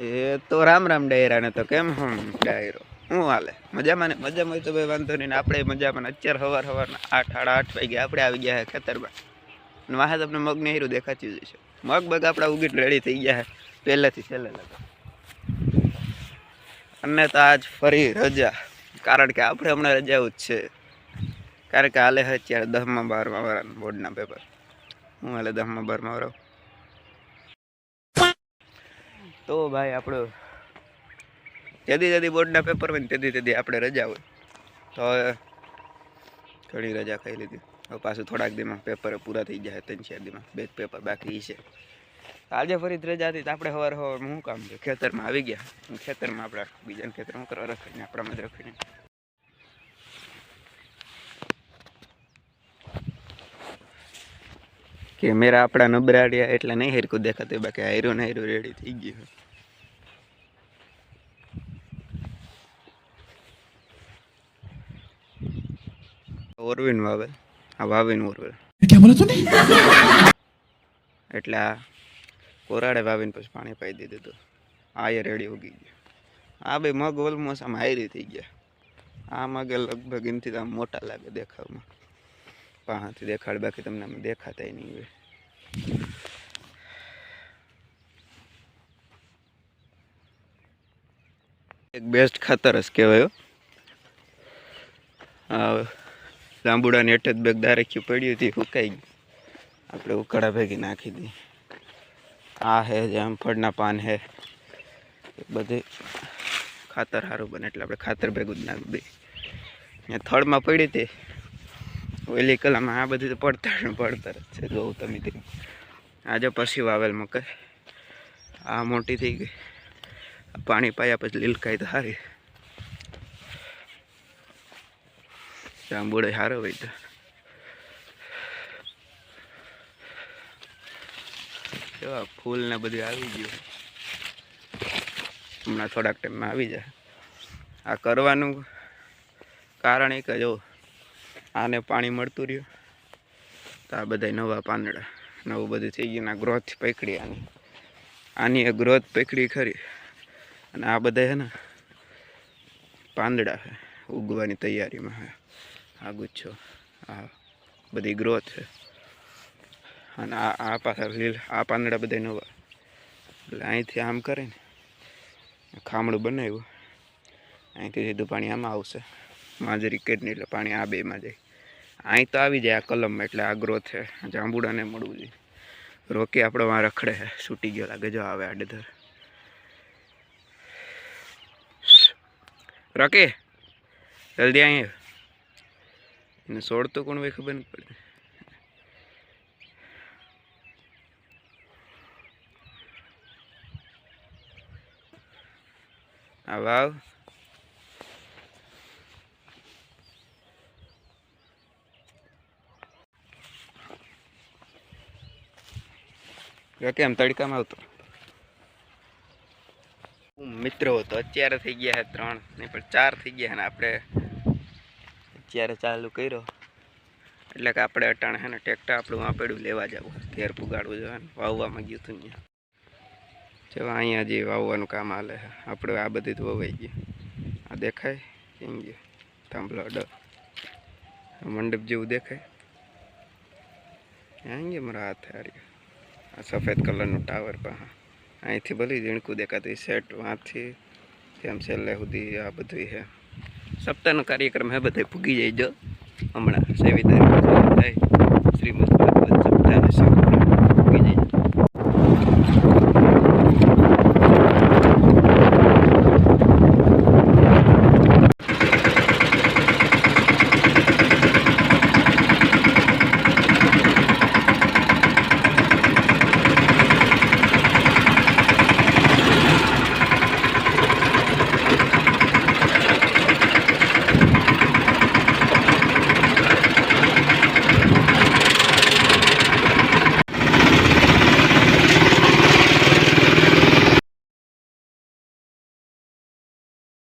એ તો રામ રામ ડાયરા ને તો કેમ હમ ડાયરો? હું હાલે? મજામાં ને? મજામાં હોય તો ભાઈ વાંધો નહીં આપણે મજામાં અત્યારે સવાર સવારના આઠ, સાડા આઠ વાગે આપણે આવી ગયા ખેતરમાં. અને વાહે તમને મગ ને હીરું દેખાતી જ છે મગ બગ આપણા ઉગીટ રેડી થઈ ગયા પહેલેથી છેલ્લે લગા અને તો આજ ફરી રજા. કારણ કે આપણે હમણાં રજાઓ જ છે. કારણ કે હાલે અત્યારે દસમા બારમા વાળાના બોર્ડના પેપર હું હાલે દસમા બારમા વાળો? તો ભાઈ આપણું જદી જદી બોર્ડના પેપર હોય ને તેથી તેથી આપણે રજા હોય. તો ઘણી રજા ખાઈ લીધી. હવે પાછું થોડાક દીમાં પેપર પૂરા થઈ જાય, ત્રણ ચાર દીમાં. બે પેપર બાકી છે. આજે ફરી રજા હતી તો આપણે સવાર સવાર શું કામ છે? ખેતરમાં આવી ગયા. ખેતરમાં આપણા બીજાને ખેતરમાં કરવા રખાઈને આપણામાં જ રખાઈને કેમેરા આપણા નબરાડ્યા એટલે નહીં હેરકું દેખાતું બાકી હાયરો ને હાયરો રેડી થઈ ગયું ઓરવિન વાવેલ આ વાવીન ઓરવેલ. એટલે આ કોરાડે વાવીને પછી પાણી પાઈ દીધું. હતું આ એ રેડી ઉગી ગયું આ બે મગ ઓલમોસ્ટ આમ હાયરી થઈ ગયા. આ મગે લગભગ એમથી આમ મોટા લાગે દેખાવમાં. પાહાથી દેખાડે બાકી તમને આમ દેખાતાય નહીં હોય. એક બેસ્ટ ખાતર જ કહેવાય હવે લાંબુડાની હેઠ જ બેગ દારેખ્યું પડ્યું હતી સુકાઈ ગયું. આપણે ઉકાળા ભેગી નાખી દી. આ હે જામફળના પાન હે. બધી ખાતર સારું બને એટલે આપણે ખાતર ભેગું જ નાખી દઈએ. અહીંયા થળમાં પડી હતી ઓલી કલામાં આ બધી તો પડતર પડતર જ છે. જોવું તમે તે. આજે પછી વાવેલ મકર આ મોટી થઈ ગઈ. પાણી પાયા પછી લીલકાઈ તો સારી જાંબુડે સારો હોય તો કેવા ફૂલ ને બધું આવી ગયું હમણાં થોડાક ટાઈમમાં આવી જાય આ કરવાનું કારણ એક જ આને પાણી મળતું રહ્યું તો આ બધા નવા પાંદડા નવું બધું થઈ ગયું આ ગ્રોથ પકડી આની આની એ ગ્રોથ પકડી ખરી અને આ બધા છે ને પાંદડા ઉગવાની તૈયારીમાં છે આ ગુચ્છો આ બધી ગ્રોથ છે. અને આ આ પાછા લીલ આ પાંદડા બધા નવા. એટલે અહીંથી આમ કરે ને ખામણું બનાવ્યું. અહીંથી સીધું પાણી આમાં આવશે. માજરી કેટની એટલે પાણી આ બેમાં જાય. અહીં તો આવી જાય આ કલમમાં એટલે આ ગ્રોથ છે. જાંબુડાને મળવું જોઈએ. રોકી આપણો વાં રખડે છે. છૂટી ગયો લાગે. જો આવે આડેધર રોકી. જલ્દી અહીં આવ. એને છોડતો કોણ હોય ખબર નથી પડતી વાવ. કેમ તડકામાં આવતો. મિત્રો તો અત્યારે થઈ ગયા છે ત્રણ, નહીં પણ ચાર થઈ ગયા ને આપણે અત્યારે ચાલુ કર્યો. એટલે કે આપણે અટાણે છે ને ટ્રેક્ટર આપણું વાપેડું લેવા જવું. ઘેર પુગાડવું જોઈએ ને, વાવવામાં ગયું હતું ત્યાં જેવા અહીંયા જે વાવવાનું કામ હાલે આપણે આ બધું તો વવાઈ ગયું. આ દેખાય? કેમ ગયું? થાંભલો અડો. મંડપ જેવું દેખાય? અહીં મારા હાથ હારી આ સફેદ કલરનું ટાવર પણ અહીંથી ભલે ઝીણકું દેખાતું સેટ વાંથી તેમ છેલ્લે સુધી આ બધું છે સપ્તાહનો કાર્યક્રમ હે બધે ભૂગી જાય. જો હમણાં સેવી તારીખ શ્રીમદ જાય